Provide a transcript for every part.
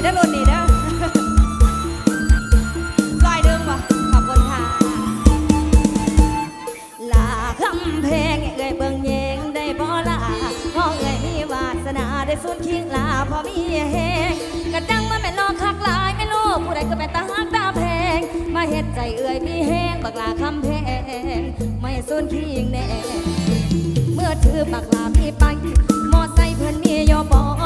ีด้านนีด้อลอยเดิมบ่ขอบคุณค่ะลาคำเพลงเอ่ยเบิ่งเยงได้บ่ลาพ่อเอ่ยมีวาสนาได้สุนคิงลาพอมีแหงกระจังมาแม่นอคักลายไม่รู้ผู้ใดก็แม่ตาฮักตาแพงมาเฮ็ดใจเอ่ยมีแหงบักลาคำเพลงไม่สุนคิงแน่เมื่อถือบักลาพี่ไปมอไซค์เพิ่นมียอบอ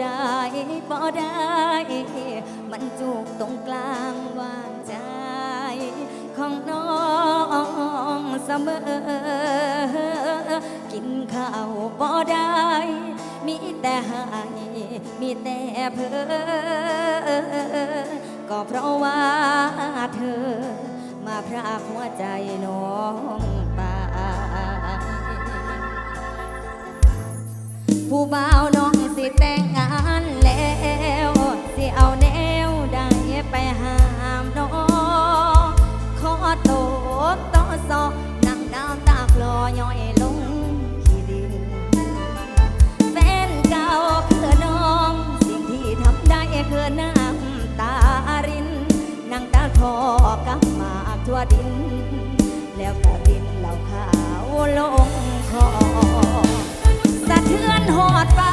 ได้บ่ได้ มันจูบตรงกลางวางใจ ของน้องเสมอ กินข้าวบ่ได้ มีแต่หายมีแต่เพ้อก็เพราะว่าเธอ มาพรากหัวใจน้องไปผู้บ่าวน้องสิแต่งงาน โตต่อซอนั่งน้ำตาคลอย่อยลงขี้ดินแฟนเก่าคือน้อง สิ่งที่ทำได้คือน้ำตาริน นั่งตาคอกับหมากทั่วดิน แล้วกระดินเหล่าขาวลงคอสะเทือนหอดฟ้า